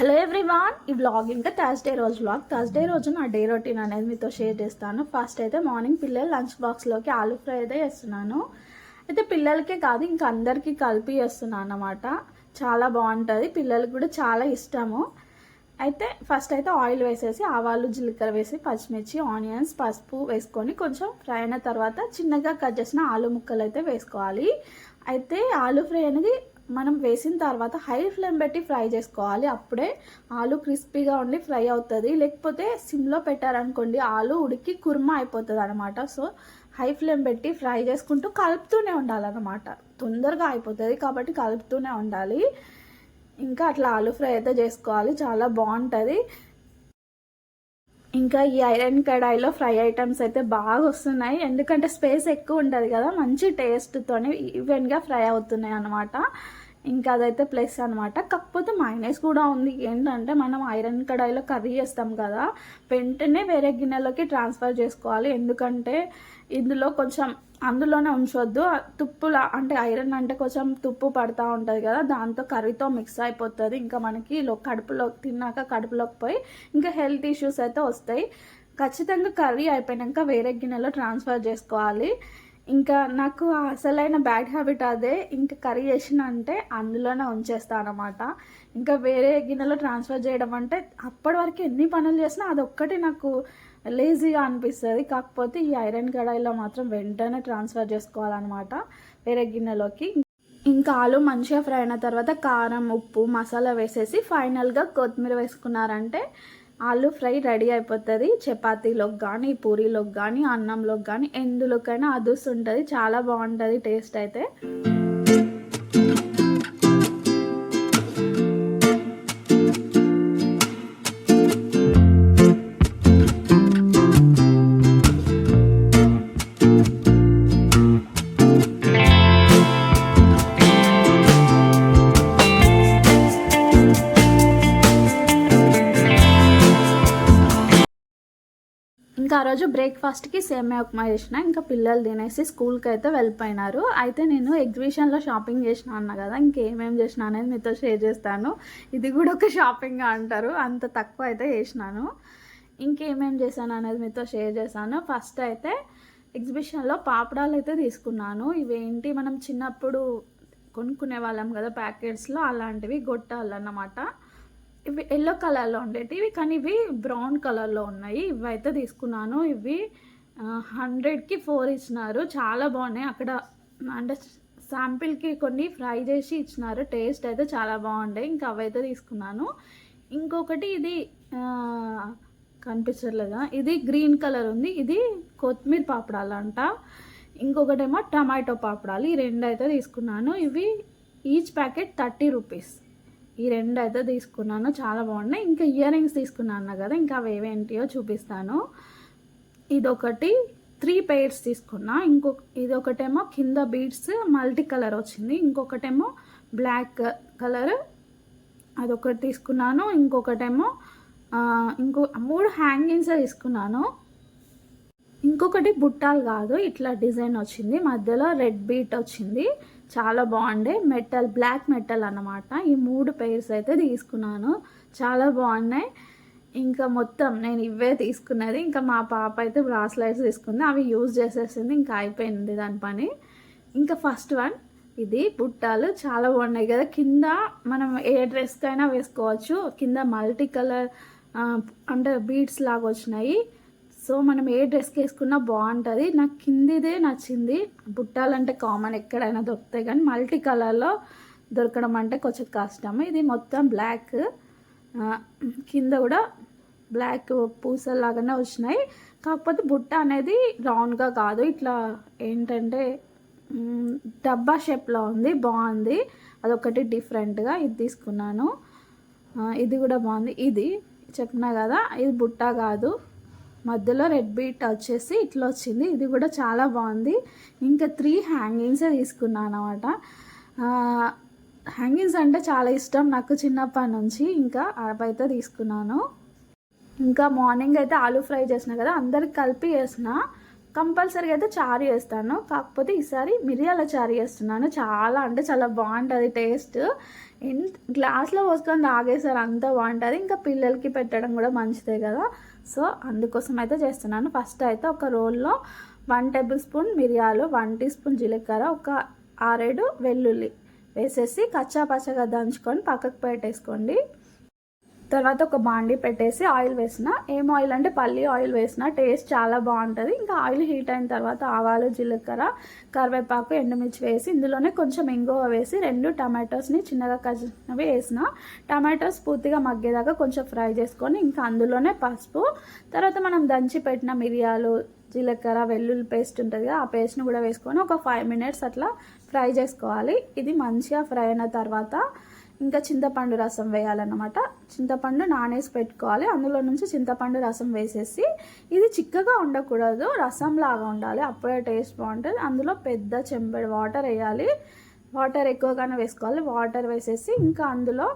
Hello everyone ఈ vlog ఇంకా Thursday రోజు వ్లాగ్ థర్స్డే రోజు నా డే రొటీన్ అనేది మీతో షేర్ చేస్తాను. ఫస్ట్ అయితే మార్నింగ్ పిల్లలు లంచ్ బాక్స్లోకి ఆలూ ఫ్రై అయితే చేస్తున్నాను. అయితే పిల్లలకే కాదు ఇంక అందరికీ కలిపి చేస్తున్నాను అన్నమాట. చాలా బాగుంటుంది. పిల్లలకి కూడా చాలా ఇష్టము. అయితే ఫస్ట్ అయితే ఆయిల్ వేసేసి ఆవాలు జీలకర్ర వేసి పచ్చిమిర్చి ఆనియన్స్ పసుపు వేసుకొని కొంచెం ఫ్రై అయిన తర్వాత చిన్నగా కట్ చేసిన ఆలు ముక్కలు అయితే వేసుకోవాలి. అయితే ఆలు ఫ్రై అనేది మనం వేసిన తర్వాత హై ఫ్లేమ్ పెట్టి ఫ్రై చేసుకోవాలి. అప్పుడే ఆలు క్రిస్పీగా ఉండి ఫ్రై అవుతుంది. లేకపోతే సిమ్లో పెట్టారనుకోండి ఆలు ఉడికి కుర్మా అయిపోతుంది అనమాట సో హై ఫ్లేమ్ పెట్టి ఫ్రై చేసుకుంటూ కలుపుతూనే ఉండాలన్నమాట. తొందరగా అయిపోతుంది కాబట్టి కలుపుతూనే ఉండాలి. ఇంకా అట్లా ఆలు ఫ్రై అయితే చేసుకోవాలి. చాలా బాగుంటుంది. ఇంకా ఈ ఐరన్ కడాయిలో ఫ్రై ఐటమ్స్ అయితే బాగా వస్తున్నాయి. ఎందుకంటే స్పేస్ ఎక్కువ ఉంటుంది కదా మంచి టేస్ట్తోనే ఈవెన్గా ఫ్రై అవుతున్నాయి అనమాట ఇంకా అదైతే ప్లస్ అనమాట కాకపోతే మైనస్ కూడా ఉంది. ఏంటంటే మనం ఐరన్ కడాయిలో కర్రీ చేస్తాం కదా వెంటనే వేరే గిన్నెలోకి ట్రాన్స్ఫర్ చేసుకోవాలి. ఎందుకంటే ఇందులో కొంచెం అందులోనే ఉంచొద్దు. తుప్పులా అంటే ఐరన్ అంటే కొంచెం తుప్పు పడతా ఉంటుంది కదా దాంతో కర్రీతో మిక్స్ అయిపోతుంది. ఇంకా మనకి కడుపులో తిన్నాక కడుపులోకి పోయి ఇంకా హెల్త్ ఇష్యూస్ అయితే వస్తాయి. ఖచ్చితంగా కర్రీ అయిపోయాక వేరే గిన్నెలో ట్రాన్స్ఫర్ చేసుకోవాలి. ఇంకా నాకు అసలైన బ్యాడ్ హ్యాబిట్ అదే. ఇంకా కర్రీ చేసిన అంటే అందులోనే ఉంచేస్తాను అనమాట ఇంకా వేరే గిన్నెలో ట్రాన్స్ఫర్ చేయడం అంటే అప్పటి వరకు ఎన్ని పనులు చేసినా అదొక్కటి నాకు లేజీగా అనిపిస్తుంది. కాకపోతే ఈ ఐరన్ కడాయిలో మాత్రం వెంటనే ట్రాన్స్ఫర్ చేసుకోవాలన్నమాట వేరే గిన్నెలోకి. ఇంకా ఆలు మంచిగా ఫ్రై అయిన తర్వాత కారం ఉప్పు మసాలా వేసేసి ఫైనల్గా కొత్తిమీర వేసుకున్నారంటే ఆలు ఫ్రై రెడీ అయిపోతుంది. చపాతీలోకి కానీ పూరీలోకి కానీ అన్నంలోకి కానీ ఎందులోకైనా అదుస్ ఉంటుంది. చాలా బాగుంటుంది టేస్ట్ అయితే. ఇంకా ఆ రోజు బ్రేక్ఫాస్ట్కి సేమ్యా ఉప్మా చేసిన ఇంకా పిల్లలు తినేసి స్కూల్కి అయితే వెళ్ళిపోయినారు. అయితే నేను ఎగ్జిబిషన్లో షాపింగ్ చేసిన అన్న కదా ఇంకేమేమి చేసిన అనేది మీతో షేర్ చేస్తాను. ఇది కూడా ఒక షాపింగ్ అంటారు అంత తక్కువ అయితే చేసినాను. ఇంకేమేమి చేశాను అనేది మీతో షేర్ చేశాను. ఫస్ట్ అయితే ఎగ్జిబిషన్లో పాపడాలు అయితే తీసుకున్నాను. ఇవేంటి మనం చిన్నప్పుడు కొనుక్కునే వాళ్ళం కదా ప్యాకెట్స్లో అలాంటివి గొట్టాలన్నమాట. అన్నమాట ఇవి ఎల్లో కలర్లో ఉండేటివి కానీ ఇవి బ్రౌన్ కలర్లో ఉన్నాయి. ఇవి అయితే తీసుకున్నాను. ఇవి హండ్రెడ్కి ఫోర్ ఇచ్చినారు. చాలా బాగున్నాయి. అక్కడ అంటే శాంపిల్కి కొన్ని ఫ్రై చేసి ఇచ్చినారు. టేస్ట్ అయితే చాలా బాగుండే. ఇంకా అవైతే తీసుకున్నాను. ఇంకొకటి ఇది కనిపించట్లేదా ఇది గ్రీన్ కలర్ ఉంది. ఇది కొత్తిమీర పాపడాలు అంట. ఇంకొకటేమో టమాటో పాపడాలు. ఈ రెండు అయితే తీసుకున్నాను. ఇవి ఈచ్ ప్యాకెట్ థర్టీ రూపీస్. ఈ రెండు అయితే తీసుకున్నాను. చాలా బాగున్నాయి. ఇంకా ఇయర్ రింగ్స్ తీసుకున్నాను కదా ఇంకా అవి ఏవేంటియో చూపిస్తాను. ఇదొకటి త్రీ పెయిర్స్ తీసుకున్నా. ఇంకొక ఇదొకటేమో కింద బీడ్స్ మల్టీ కలర్ వచ్చింది. ఇంకొకటేమో బ్లాక్ కలర్ అదొకటి తీసుకున్నాను. ఇంకొకటేమో ఇంకో మూడు హ్యాంగింగ్స్ తీసుకున్నాను. ఇంకొకటి బుట్టాలు కాదు. ఇట్లా డిజైన్ వచ్చింది. మధ్యలో రెడ్ బీట్ వచ్చింది. చాలా బాగుండే. మెటల్ బ్లాక్ మెటల్ అన్నమాట. ఈ మూడు పెయిర్స్ అయితే తీసుకున్నాను. చాలా బాగున్నాయి. ఇంకా మొత్తం నేను ఇవే తీసుకున్నది. ఇంకా మా పాప అయితే బ్రాస్లైట్స్ తీసుకుంది. అవి యూజ్ చేసేసింది. ఇంకా అయిపోయింది దాని పని. ఇంకా ఫస్ట్ వన్ ఇది బుట్టాలు. చాలా బాగున్నాయి కదా. కింద మనం ఏ డ్రెస్కైనా వేసుకోవచ్చు. కింద మల్టీ కలర్ అంటే బీడ్స్ లాగా వచ్చినాయి. సో మనం ఏ డ్రెస్కి వేసుకున్నా బాగుంటుంది. నాకు కిందిదే నచ్చింది. బుట్టాలంటే కామన్ ఎక్కడైనా దొరుకుతాయి కానీ మల్టీ కలర్లో దొరకడం అంటే కొంచెం కష్టం. ఇది మొత్తం బ్లాక్. కింద కూడా బ్లాక్ పూసల్లాగానే వచ్చినాయి. కాకపోతే బుట్ట అనేది రౌండ్గా కాదు. ఇట్లా ఏంటంటే డబ్బా షేప్లో ఉంది. బాగుంది. అదొకటి డిఫరెంట్గా ఇది తీసుకున్నాను. ఇది కూడా బాగుంది. ఇది చెప్పినా కదా ఇది బుట్ట కాదు. మధ్యలో రెడ్ బీట్ వచ్చేసి ఇట్లా వచ్చింది. ఇది కూడా చాలా బాగుంది. ఇంకా త్రీ హ్యాంగింగ్సే తీసుకున్నాను అనమాట హ్యాంగింగ్స్ అంటే చాలా ఇష్టం. నాకు చిన్నప్పటి నుంచి ఇంకా అవైతే తీసుకున్నాను. ఇంకా మార్నింగ్ అయితే ఆలూ ఫ్రై చేసిన కదా అందరికి కలిపి వేసిన కంపల్సరీగా అయితే చారు చేస్తాను. కాకపోతే ఈసారి మిరియాల చారు చేస్తున్నాను. చాలా అంటే చాలా బాగుంటుంది టేస్ట్. ఎంత గ్లాస్లో పోసుకొని తాగేసారు అంత బాగుంటుంది. ఇంకా పిల్లలకి పెట్టడం కూడా మంచిదే కదా. సో అందుకోసం అయితే చేస్తున్నాను. ఫస్ట్ అయితే ఒక రోల్లో వన్ టేబుల్ స్పూన్ మిరియాలు వన్ టీ స్పూన్ జీలకర్ర ఒక ఆరేడు వెల్లుల్లి వేసేసి కచ్చా పచ్చగా దంచుకొని పక్కకు పెట్టేసుకోండి. తర్వాత ఒక బాండి పెట్టేసి ఆయిల్ వేసిన. ఏం ఆయిల్ అంటే పల్లి ఆయిల్ వేసిన. టేస్ట్ చాలా బాగుంటుంది. ఇంకా ఆయిల్ హీట్ అయిన తర్వాత ఆవాలు జీలకర్ర కరివేపాకు ఎండుమిర్చి వేసి ఇందులోనే కొంచెం ఇంగువ వేసి రెండు టమాటోస్ని చిన్నగా కచ్చినవి వేసిన. టమాటోస్ పూర్తిగా మగ్గేదాకా కొంచెం ఫ్రై చేసుకొని ఇంకా అందులోనే పసుపు. తర్వాత మనం దంచి పెట్టిన మిరియాలు జీలకర్ర వెల్లుల్లి పేస్ట్ ఉంటుంది కదా ఆ పేస్ట్ని కూడా వేసుకొని ఒక ఫైవ్ మినిట్స్ అట్లా ఫ్రై చేసుకోవాలి. ఇది మంచిగా ఫ్రై అయిన తర్వాత ఇంకా చింతపండు రసం వేయాలన్నమాట. చింతపండు నానేసి పెట్టుకోవాలి. అందులో నుంచి చింతపండు రసం వేసేసి ఇది చిక్కగా ఉండకూడదు. రసం లాగా ఉండాలి. అప్పుడే టేస్ట్ బాగుంటుంది. అందులో పెద్ద చెంబెడు వాటర్ వేయాలి. వాటర్ ఎక్కువగానే వేసుకోవాలి. వాటర్ వేసేసి ఇంకా అందులో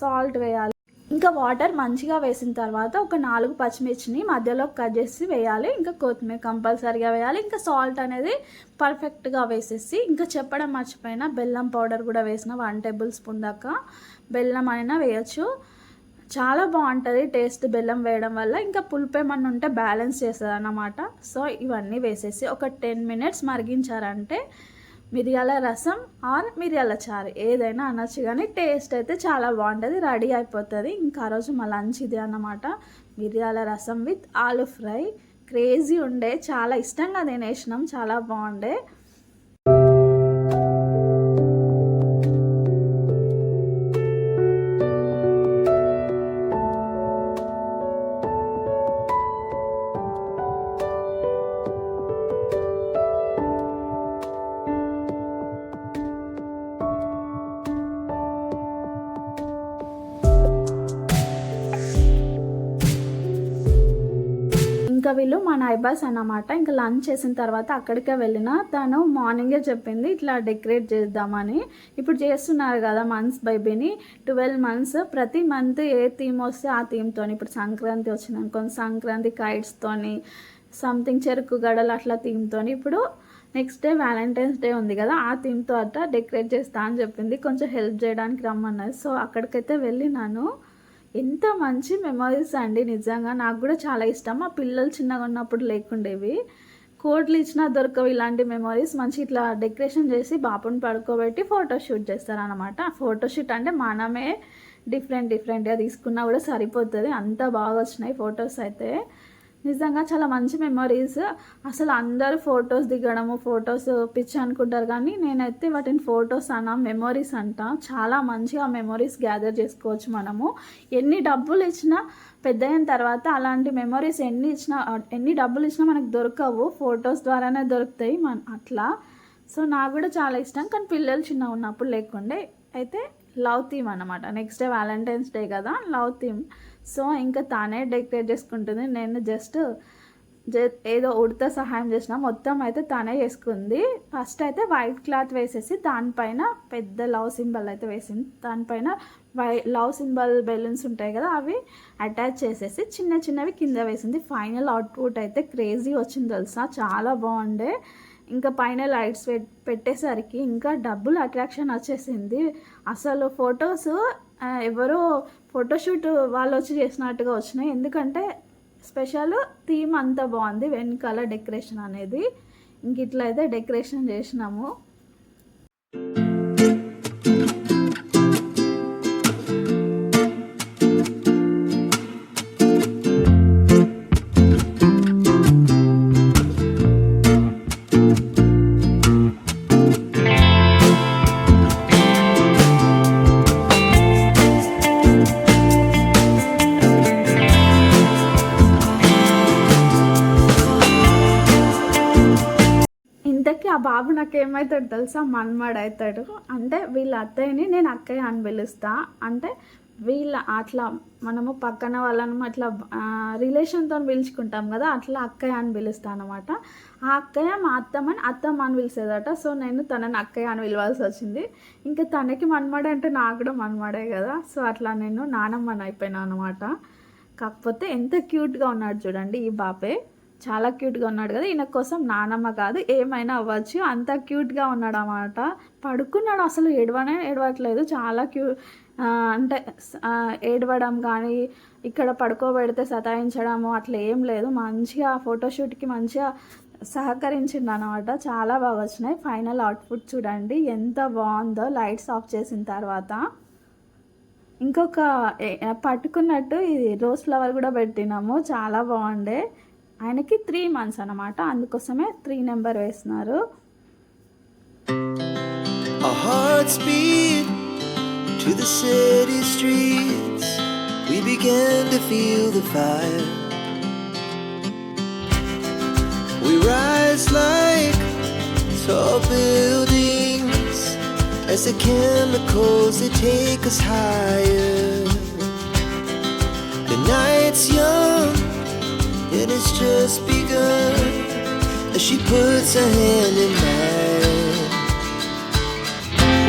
సాల్ట్ వేయాలి. ఇంకా వాటర్ మంచిగా వేసిన తర్వాత ఒక నాలుగు పచ్చిమిర్చిని మధ్యలో కట్ చేసి వేయాలి. ఇంకా కొత్తిమీర కంపల్సరీగా వేయాలి. ఇంకా సాల్ట్ అనేది పర్ఫెక్ట్గా వేసేసి ఇంకా చెప్పడం మర్చిపోయిన బెల్లం పౌడర్ కూడా వేసిన వన్ టేబుల్ స్పూన్ దాకా బెల్లం అయినా వేయచ్చు. చాలా బాగుంటుంది టేస్ట్ బెల్లం వేయడం వల్ల. ఇంకా పులుపు ఏమన్నా ఉంటే బ్యాలెన్స్ చేస్తుంది అన్నమాట సో ఇవన్నీ వేసేసి ఒక టెన్ మినిట్స్ మరిగించారంటే మిరియాల రసం ఆర్ మిరియాల చారు. ఏదైనా అనొచ్చు కానీ టేస్ట్ అయితే చాలా బాగుంటుంది రెడీ అయిపోతుంది. ఇంకా ఆ రోజు మా లంచ్ ఇది అన్నమాట. మిరియాల రసం విత్ ఆలు ఫ్రై. క్రేజీ ఉండే చాలా ఇష్టంగా తినేసినాం చాలా బాగుండే. ఇంకా వీళ్ళు మా నైబర్స్ అన్నమాట. ఇంకా లంచ్ చేసిన తర్వాత అక్కడికే వెళ్ళిన తను మార్నింగే చెప్పింది ఇట్లా డెకరేట్ చేద్దామని. ఇప్పుడు చేస్తున్నారు కదా మంత్స్ బేబీని. ట్వెల్వ్ మంత్స్ ప్రతి మంత్ ఏ థీమ్ వస్తే ఆ థీమ్తో ఇప్పుడు సంక్రాంతి వచ్చిందనుకో సంక్రాంతి కైట్స్తోని సంథింగ్ చెరుకు గడలు అట్లా థీమ్తో ఇప్పుడు నెక్స్ట్ డే వ్యాలంటైన్స్ డే ఉంది కదా ఆ థీమ్తో అట్లా డెకరేట్ చేస్తా అని చెప్పింది. కొంచెం హెల్ప్ చేయడానికి రమ్మన్నది సో అక్కడికైతే వెళ్ళినాను ఎంత మంచి మెమరీస్ అండి నిజంగా. నాకు కూడా చాలా ఇష్టం. మా పిల్లలు చిన్నగా ఉన్నప్పుడు లేకుండేవి. కోట్లు ఇచ్చినా దొరకవు ఇలాంటి మెమరీస్ మంచి ఇట్లా డెకరేషన్ చేసి బాపుని పడుకోబెట్టి ఫోటోషూట్ చేస్తారనమాట ఫోటోషూట్ అంటే మనమే డిఫరెంట్ డిఫరెంట్గా తీసుకున్నా కూడా సరిపోతుంది. అంత బాగా వచ్చినాయి ఫొటోస్ అయితే. నిజంగా చాలా మంచి మెమరీస్ అసలు అందరూ ఫొటోస్ దిగడము ఫొటోస్ పిచ్చి అనుకుంటారు కానీ నేనైతే వాటిని ఫొటోస్ అన్న మెమరీస్ అంట. చాలా మంచిగా మెమరీస్ గ్యాదర్ చేసుకోవచ్చు మనము. ఎన్ని డబ్బులు ఇచ్చినా పెద్ద అయిన తర్వాత అలాంటి మెమరీస్ ఎన్ని ఇచ్చినా ఎన్ని డబ్బులు ఇచ్చినా మనకు దొరకవు. ఫొటోస్ ద్వారానే దొరుకుతాయి మన అట్లా. సో నాకు కూడా చాలా ఇష్టం. కానీ పిల్లలు చిన్న ఉన్నప్పుడు లేకుండే. అయితే లవ్ థీమ్ అనమాట నెక్స్ట్ డే వ్యాలంటైన్స్ డే కదా లవ్ థీమ్ సో ఇంకా తానే డెకరేట్ చేసుకుంటుంది. నేను జస్ట్ ఏదో ఉడత సహాయం చేసిన. మొత్తం అయితే తానే చేసుకుంది. ఫస్ట్ అయితే వైట్ క్లాత్ వేసేసి దానిపైన పెద్ద లవ్ సింబల్ అయితే వేసింది. దానిపైన వై లవ్ సింబల్ బెలూన్స్ ఉంటాయి కదా అవి అటాచ్ చేసేసి చిన్న చిన్నవి కింద వేసింది. ఫైనల్ అవుట్పుట్ అయితే క్రేజీ వచ్చింది తెలుసా? చాలా బాగుండే. ఇంకా పైన లైట్స్ పెట్టేసరికి ఇంకా డబ్బులు అట్రాక్షన్ వచ్చేసింది. అసలు ఫొటోస్ ఎవరో ఫోటోషూట్ వాళ్ళు వచ్చి చేసినట్టుగా వచ్చినాయి. ఎందుకంటే స్పెషల్ థీమ్ అంతా బాగుంది వెనకాల డెకరేషన్ అనేది. ఇంక ఇట్లా అయితే డెకరేషన్ చేసినాము. నాకేమవుతాడు నాకు ఏమవుతాడు తెలుసా? మన్మాడు అవుతాడు అంటే వీళ్ళ అత్తయ్యని నేను అక్కయ్య అని పిలుస్తా. అంటే వీళ్ళ అట్లా మనము పక్కన వాళ్ళను అట్లా రిలేషన్తో పిలుచుకుంటాం కదా అట్లా అక్కయ్య అని పిలుస్తా అనమాట ఆ అక్కయ్య మా అత్తమ్మని అత్తమ్మ అని పిలిచేదట. సో నేను తనని అక్కయ్య అని పిలవాల్సి వచ్చింది. ఇంకా తనకి మన్మడే అంటే నాకు కూడా మన్మడే కదా. సో అట్లా నేను నానమ్మని అయిపోయినా అనమాట కాకపోతే ఎంత క్యూట్గా ఉన్నాడు చూడండి ఈ బాపే. చాలా క్యూట్గా ఉన్నాడు కదా ఈయన కోసం నానమ్మ కాదు ఏమైనా అవ్వచ్చు. అంత క్యూట్గా ఉన్నాడు అన్నమాట పడుకున్నాడు అసలు ఏడవనే ఏడవట్లేదు. చాలా క్యూ అంటే ఏడవడం కానీ ఇక్కడ పడుకోబెడితే సతాయించడము అట్లా ఏం లేదు. మంచిగా ఫోటోషూట్కి మంచిగా సహకరించింది అనమాట చాలా బాగా వచ్చినాయి. ఫైనల్ అవుట్పుట్ చూడండి. ఎంత బాగుందో లైట్స్ ఆఫ్ చేసిన తర్వాత. ఇంకొక పట్టుకున్నట్టు ఇది రోజ్ ఫ్లవర్ కూడా పెట్టినాము. చాలా బాగుండే. ఆయనకి త్రీ మంత్స్ అనమాట అందుకోసమే త్రీ నెంబర్ వేస్తున్నారు Our hearts beat to the city streets. We began to feel the fire. We rise like tall buildings as the chemicals they take us higher. The night's young And it's just begun as she puts her hand in mine.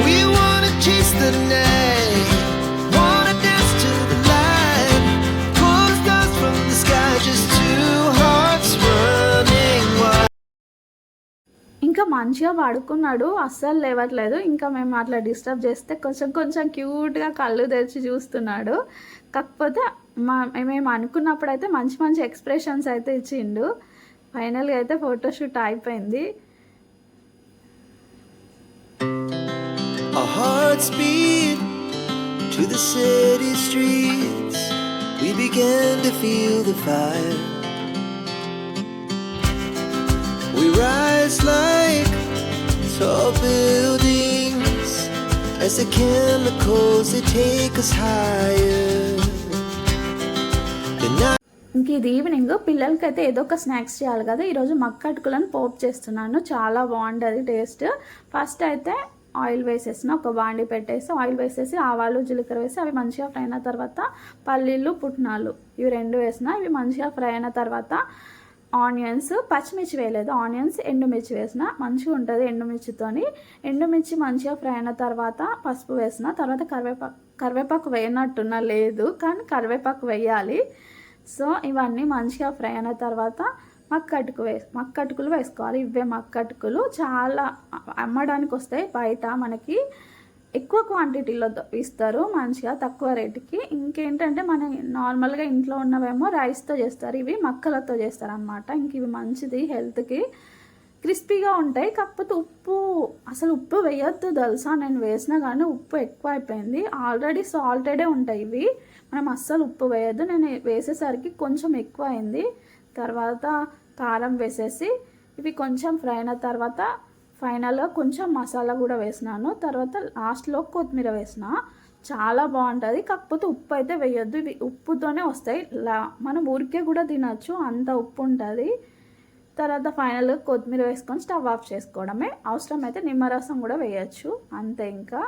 We wanna chase the night, wanna dance to the light, pull stars from the sky, just two hearts running wild. ఇంకా మంచిగా పడుకున్నాడు అస్సలు లేవట్లేదు ఇంకా మేము అట్లా disturb చేస్తే కొంచెం కొంచెం క్యూట్గా కళ్ళు తెరిచి చూస్తున్నాడు కాకపోతే మా మేము అనుకున్నప్పుడు అయితే మంచి మంచి ఎక్స్ప్రెషన్స్ అయితే ఇచ్చిండు ఫైనల్గా అయితే ఫోటోషూట్ అయిపోయింది to the city streets. We began to feel the fire. We rise like tall buildings as the chemicals they take us higher. ఇంకా ఇంక ఇది ఈవినింగ్ పిల్లలకి అయితే ఏదో ఒక స్నాక్స్ చేయాలి కదా. ఈరోజు మక్కటుకులను పోపు చేస్తున్నాను. చాలా బాగుంటుంది టేస్ట్ ఫస్ట్ అయితే ఆయిల్ వేసేసిన ఒక బాండి పెట్టేసి ఆయిల్ వేసేసి ఆవాలు జీలకర్ర వేసి అవి మంచిగా ఫ్రై అయిన తర్వాత పల్లీలు పుట్నాలు ఇవి రెండు వేసిన ఇవి మంచిగా ఫ్రై అయిన తర్వాత ఆనియన్స్ పచ్చిమిర్చి వేయలేదు. ఆనియన్స్ ఎండుమిర్చి వేసిన మంచిగా ఉంటుంది ఎండుమిర్చితోని. ఎండుమిర్చి మంచిగా ఫ్రై అయిన తర్వాత పసుపు వేసిన తర్వాత కరివేపాకు కరివేపాకు వేయనట్టున్న లేదు కానీ కరివేపాకు వేయాలి. సో ఇవన్నీ మంచిగా ఫ్రై అయిన తర్వాత మక్కటుకు వే మక్కటుకులు వేసుకోవాలి. ఇవే మక్కటుకులు. చాలా అమ్మడానికి వస్తాయి. బయట మనకి ఎక్కువ క్వాంటిటీలో ఇస్తారు. మంచిగా తక్కువ రేటుకి. ఇంకేంటంటే మన నార్మల్గా ఇంట్లో ఉన్నవేమో రైస్తో చేస్తారు. ఇవి మక్కలతో చేస్తారు అనమాట ఇంక ఇవి మంచిది హెల్త్కి క్రిస్పీగా ఉంటాయి. కాకపోతే ఉప్పు అసలు ఉప్పు వేయొద్దు తెలుసా? నేను వేసినా కానీ ఉప్పు ఎక్కువ అయిపోయింది ఆల్రెడీ సాల్టెడే ఉంటాయి ఇవి. మనం అస్సలు ఉప్పు వేయద్దు. నేను వేసేసరికి కొంచెం ఎక్కువ అయింది తర్వాత కారం వేసేసి ఇవి కొంచెం ఫ్రై అయిన తర్వాత ఫైనల్గా కొంచెం మసాలా కూడా వేసినాను. తర్వాత లాస్ట్లో కొత్తిమీర వేసిన. చాలా బాగుంటుంది. కాకపోతే ఉప్పు అయితే వేయొద్దు. ఇవి ఉప్పుతోనే వస్తాయి. లా మనం ఊరికే కూడా తినచ్చు. అంత ఉప్పు ఉంటుంది. తర్వాత ఫైనల్గా కొత్తిమీర వేసుకొని స్టవ్ ఆఫ్ చేసుకోవడమే. అవసరం అయితే నిమ్మరసం కూడా వేయచ్చు. అంతే ఇంకా.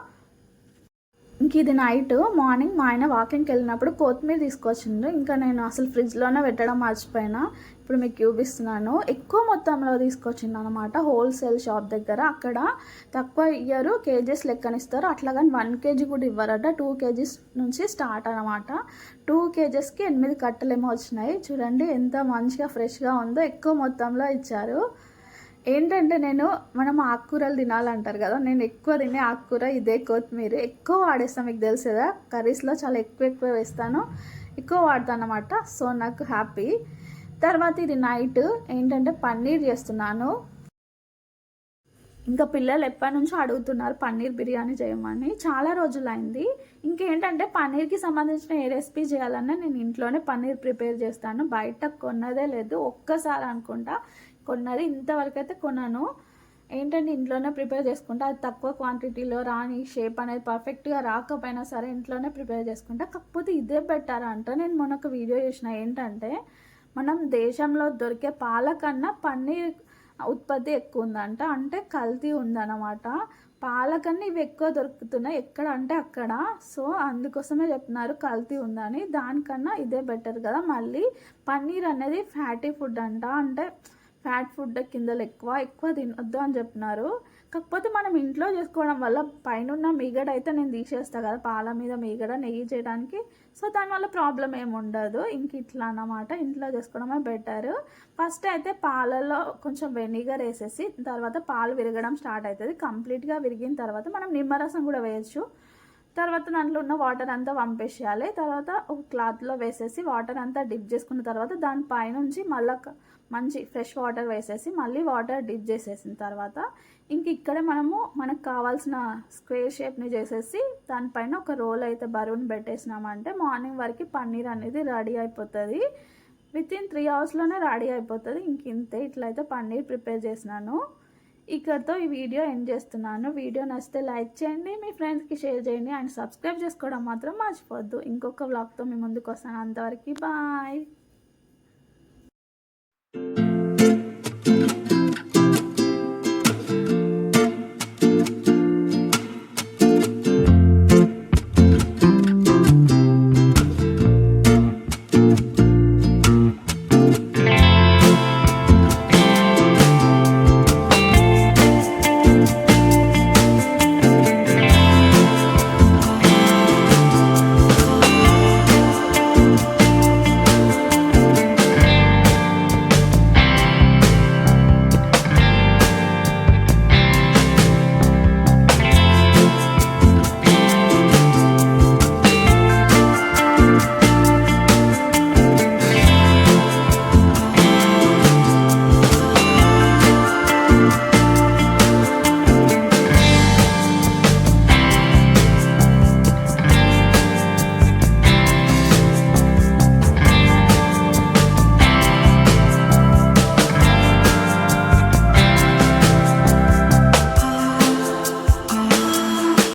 ఇంక ఇది నైట్ మార్నింగ్ మా ఆయన వాకింగ్కి వెళ్ళినప్పుడు కొత్తిమీర తీసుకొచ్చిండు. ఇంకా నేను అసలు ఫ్రిడ్జ్లోనే పెట్టడం మర్చిపోయినా. ఇప్పుడు మీకు చూపిస్తున్నాను. ఎక్కువ మొత్తంలో తీసుకొచ్చింది అనమాట హోల్సేల్ షాప్ దగ్గర. అక్కడ తక్కువ ఇయ్యరు కేజీస్ లెక్కనిస్తారు. అట్లా కానీ వన్ కేజీ కూడా ఇవ్వరట. టూ కేజీస్ నుంచి స్టార్ట్ అనమాట టూ కేజెస్కి ఎనిమిది కట్టలేమో వచ్చినాయి. చూడండి ఎంత మంచిగా ఫ్రెష్గా ఉందో ఎక్కువ మొత్తంలో ఇచ్చారు. ఏంటంటే నేను మనం ఆకుకూరలు తినాలంటారు కదా నేను ఎక్కువ తినే ఆకుకూర ఇదే కొత్తిమీర. ఎక్కువ వాడేస్తాను మీకు తెలుసు కదా కర్రీస్లో చాలా ఎక్కువ ఎక్కువ వేస్తాను. ఎక్కువ వాడతాను అనమాట సో నాకు హ్యాపీ. తర్వాత ఇది నైట్ ఏంటంటే పన్నీర్ చేస్తున్నాను. ఇంకా పిల్లలు ఎప్పటి నుంచో అడుగుతున్నారు పన్నీర్ బిర్యానీ చేయమని. చాలా రోజులు అయింది ఇంకేంటంటే పన్నీర్కి సంబంధించిన ఏ రెసిపీ చేయాలన్నా నేను ఇంట్లోనే పన్నీర్ ప్రిపేర్ చేస్తాను. బయట కొన్నదే లేదు. ఒక్కసారి అనుకుంటా కొన్నది ఇంతవరకు అయితే కొన్నాను ఏంటంటే ఇంట్లోనే ప్రిపేర్ చేసుకుంటా. అది తక్కువ క్వాంటిటీలో రాని షేప్ అనేది పర్ఫెక్ట్గా రాకపోయినా సరే ఇంట్లోనే ప్రిపేర్ చేసుకుంటా. కాకపోతే ఇదే బెటర్ అంట. నేను మొన్న ఒక వీడియో చేసిన ఏంటంటే మనం దేశంలో దొరికే పాల కన్నా పన్నీర్ ఉత్పత్తి ఎక్కువ ఉందంట అంటే కల్తీ ఉందన్నమాట. పాలకన్నా ఇవి ఎక్కువ దొరుకుతున్నాయి. ఎక్కడ అంటే అక్కడ. సో అందుకోసమే చెప్తున్నారు కల్తీ ఉందని. దానికన్నా ఇదే బెటర్ కదా మళ్ళీ. పన్నీర్ అనేది ఫ్యాటీ ఫుడ్ అంట. అంటే ఫ్యాట్ ఫుడ్ కిందలు ఎక్కువ ఎక్కువ తినొద్దు అని చెప్పినారు. కాకపోతే మనం ఇంట్లో చేసుకోవడం వల్ల పైన మీగడ అయితే నేను తీసేస్తా కదా పాల మీద మీగడ నెయ్యి చేయడానికి. సో దానివల్ల ప్రాబ్లం ఏమి ఉండదు. ఇంక ఇట్లా అన్నమాట. ఇంట్లో చేసుకోవడమే బెటర్. ఫస్ట్ అయితే పాలలో కొంచెం వెనిగర్ వేసేసి తర్వాత పాలు విరగడం స్టార్ట్ అవుతుంది కంప్లీట్గా విరిగిన తర్వాత మనం నిమ్మరసం కూడా వేయచ్చు. తర్వాత దాంట్లో ఉన్న వాటర్ అంతా పంపేసేయాలి తర్వాత ఒక క్లాత్లో వేసేసి వాటర్ అంతా డిప్ చేసుకున్న తర్వాత దాని పైనుంచి మళ్ళీ మంచి ఫ్రెష్ వాటర్ వేసేసి మళ్ళీ వాటర్ డిప్ చేసేసిన తర్వాత ఇంక ఇక్కడే మనము మనకు కావాల్సిన స్క్వేర్ షేప్ని చేసేసి దానిపైన ఒక రోల్ అయితే బరువుని పెట్టేసినామంటే మార్నింగ్ వరకు పన్నీర్ అనేది రెడీ అయిపోతుంది. విత్ ఇన్ త్రీ అవర్స్లోనే రెడీ అయిపోతుంది. ఇంక ఇంతే ఇట్లయితే పన్నీర్ ప్రిపేర్ చేసినాను. ఇక్కడతో ఈ వీడియో ఎండ్ చేస్తున్నాను. వీడియో నచ్చితే లైక్ చేయండి మీ ఫ్రెండ్స్కి షేర్ చేయండి అండ్ సబ్స్క్రైబ్ చేసుకోవడం మాత్రం మర్చిపోవద్దు. ఇంకొక వ్లాగ్తో మీ ముందుకు వస్తాను. అంతవరకు బాయ్.